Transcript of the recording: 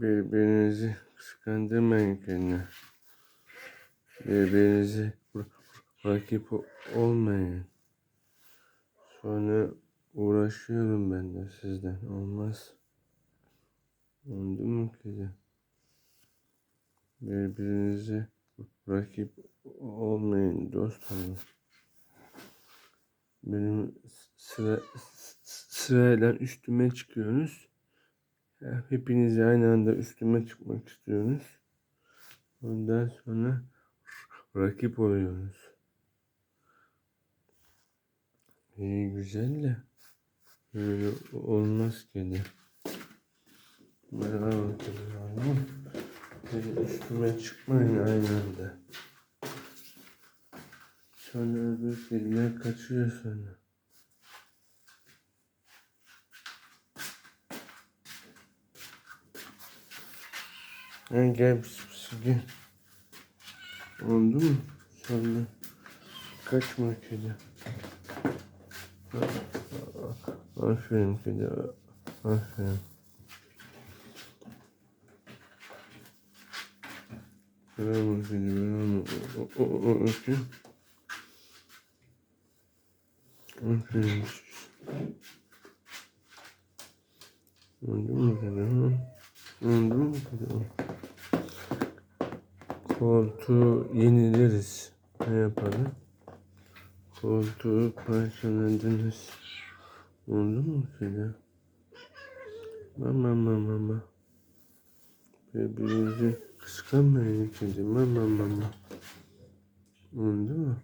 Birbirinizi kıskandırmayın kendine. Birbirinizi rakip olmayın. Sonra uğraşıyorum ben de sizden. Olmaz. Oldu mu kedi? Birbirinize rakip olmayın dost olun. Benim sıra, sırayla üstüme çıkıyorsunuz. Hepiniz aynı anda üstüme çıkmak istiyorsunuz. Ondan sonra rakip oluyorsunuz. İyi güzel de öyle olmaz kedi. Merhaba kedi hanım. Kedi üstüme çıkmayın aynı anda. Sonra öbür kediler kaçıyor sonra. Ha, gel pis pis gel. Oldu mu? Sonra kaçma kedi. Aferin kedi. Aferin. Bravo kedi. Bravo. O, o, o, o, öpeyim. Aferin. Oldu mu kedi? ha? Koltuğu yenileriz. Ne yapalım? Koltuğu parçaladınız. Oldu mu kedi? Mama mama mama. Birbirinizi kıskanmayın kedi. Mama mama. Oldu mu?